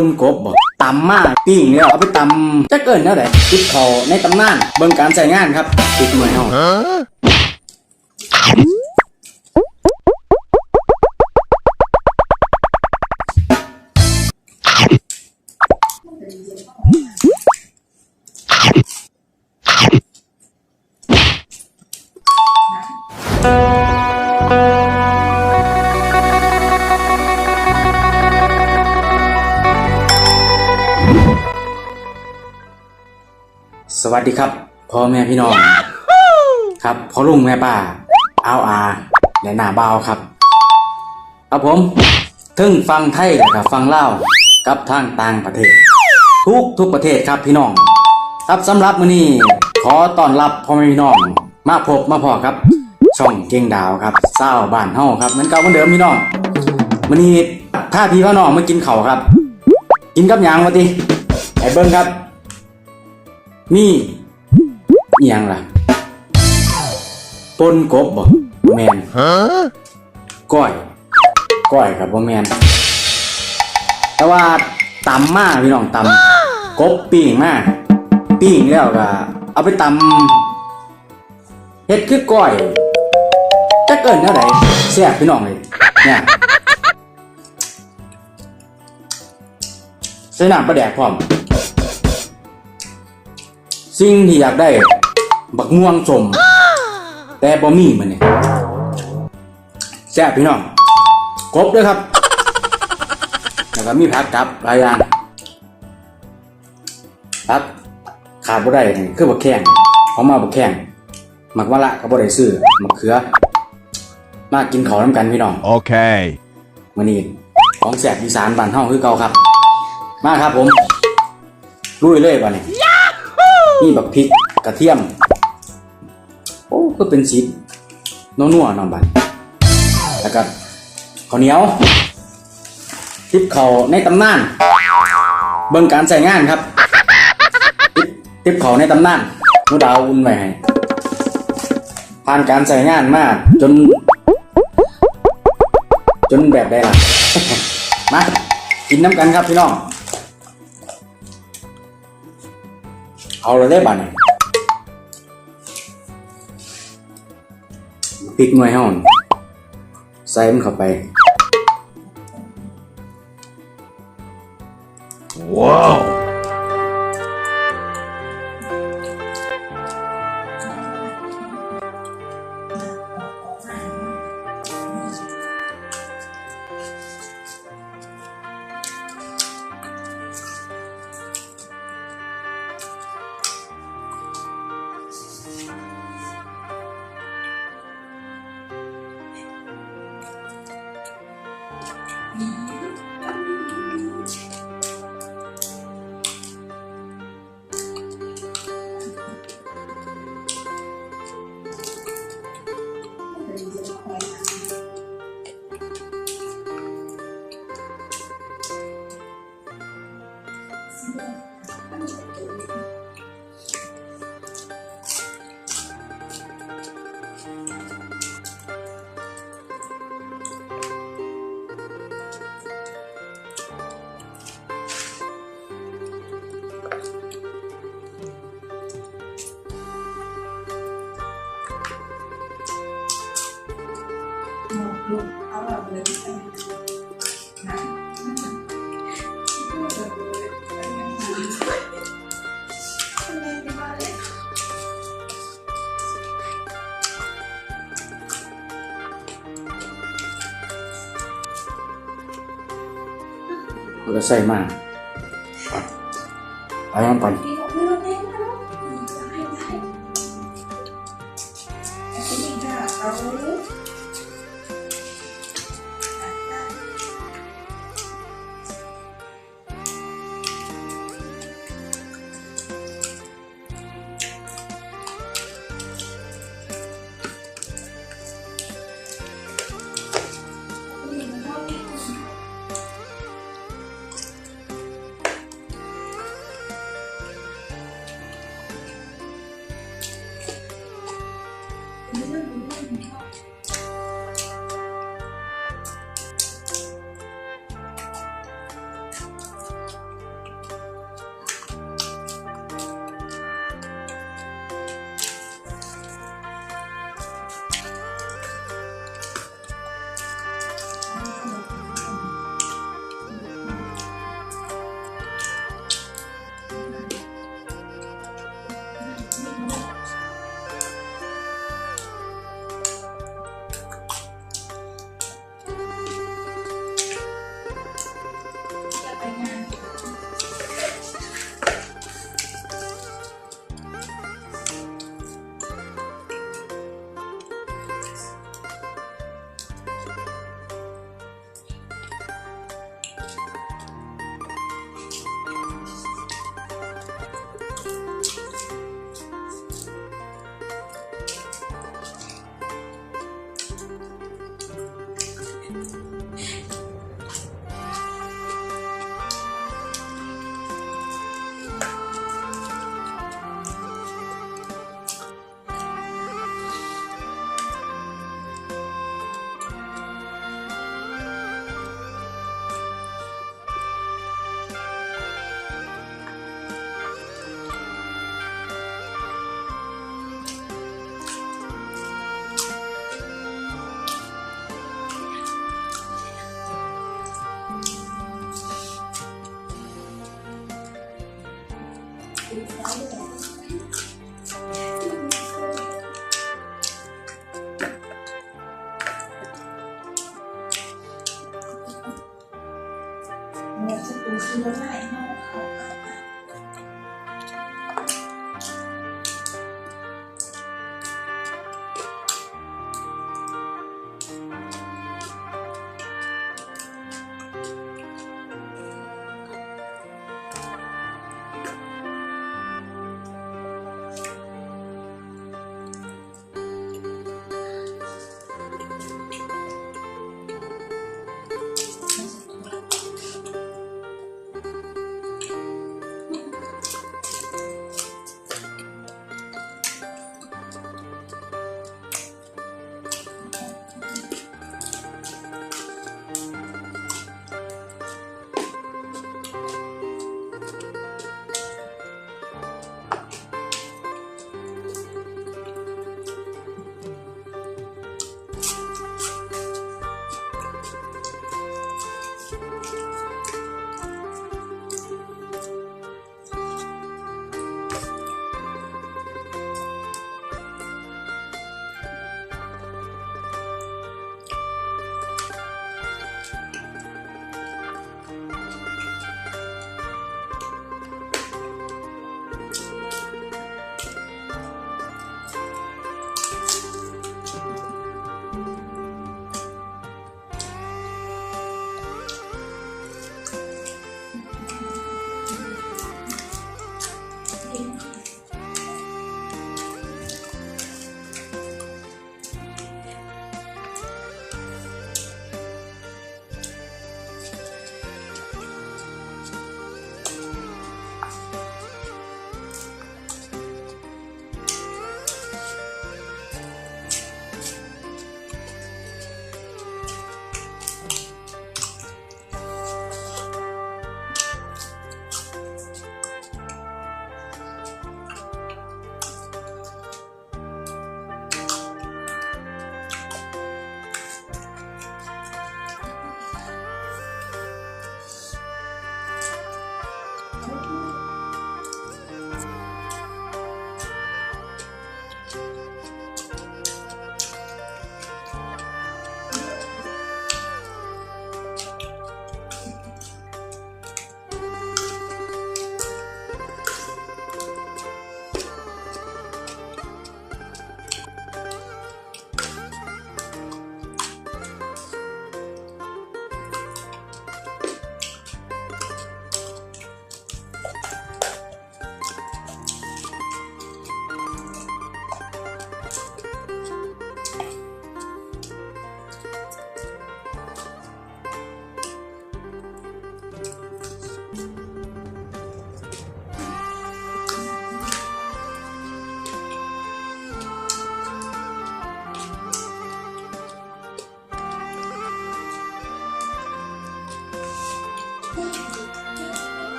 นกบบอกตำมาปิ้งแล้วเอาไปตำจะเกินเท่าไหร่ติดเขาในตำนานเบิ่งการใช้งานครับติดหน่วยเฮา สวัสดีครับพ่อแม่พี่น้อง ครับพ่อลุงแม่ป้าเอาอาและหน้าบ่าวครับครับผมทึ่งฟังไทยและกับฟังเล่าวกับทางต่างประเทศ ทุกทุกประเทศครับพี่น้อง ครับสำหรับมื้อนี้ขอต้อนรับพ่อแม่พี่น้อง มาพบมาพอครับ ช่องเก่งดาวครับเศร้าวบ้านเฮาครับเหมือนเก่าเหมือนเดิมพี่น้องมื้อนี้ถ้าพี่พ่อน้องมากินข้าวครับ กินกับหยังวะติไอ้เบิ้งครับ นี่อิหยังล่ะปนกบบ่บ่แมนก้อยก้อยครับบ่แมนแต่ว่าตำมาพี่น้องตำกบปิ้งมาปิ้งแล้วก็เอาไปตำเฮ็ดคือก้อยจะเกินเท่าไหร่แซ่บพี่น้องเลยเนี่ยใส่น้ำปลาแดกพร้อม สิ่งที่อยากได้ บักม่วงสม แต่บ่มีมันเนี่ยแซ่บพี่น้องครบด้วยครับ แล้วก็มีผักกับหลายอย่างผักขาดบ่ได้นี่คือบักแข้งเขามาบักแข้งหมักมะละก็บ่ได้ซื้อมะเขือ มากินข้าวน้ำกันพี่น้อง Okay. มื้อนี้ของแซ่บอีสานบ้านเฮาคือเก่าครับ มาครับผมลุยเลยบัดนี้นี่ นี่แบบพริกกระเทียม โอ้ก็เป็นสีนัวๆเน้องบันแล้วก็ข้าวเหนียวทิปเขาในตำนาน เบิ่งการใส่งานครับทิปทิปเขาในตำนานนูดาวอุ่นไว้ให้ผ่านการใส่งานมาก จน จนแบบได้ละมากินน้ำกันครับพี่น้อง เอาเลยได้บ้านี่พริกหน่วยห้องใส่มันเข้าไป เราจะใส่มากไ inside.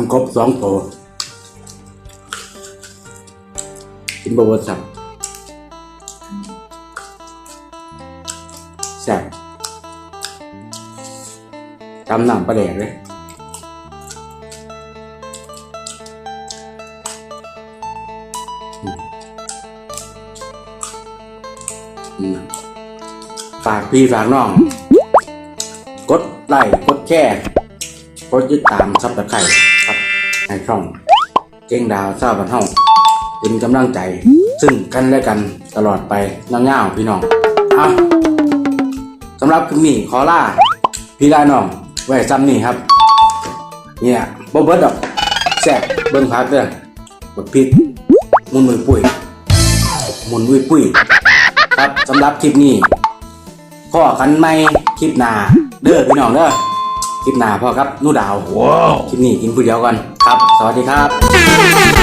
ำกบสองตัวกินบวชสับแซ่บตำหนังปลาแดกเลยฝากพี่ฝากน้อง กดไลค์กดแชร์กดยึดตามซับตะไคร่ ในช่องเจ้งดาวเศร้าบันเทาเป็นกำลังใจ ซึ่งกันและกันตลอดไปน้องเงาวๆพี่น้องอะสำหรับคลิปนี้ขอล่า พี่ลาน้อง ไว้ซ้ำนี่ครับ เนี่ยบ่เบิดดอกแซ่บเบิ่งพักเด้อบักพริกมุนมือปุ้ยมุนวุ้ยปุ้ยครับสำหรับคลิปนี้พ่อกันไม่คลิปหน้าเด้อพี่น้องเด้อคลิปหน้าพ่อครับหนูดาวว้าว คลิปนี้กินผู้เดียวก่อน ครับ สวัสดีครับ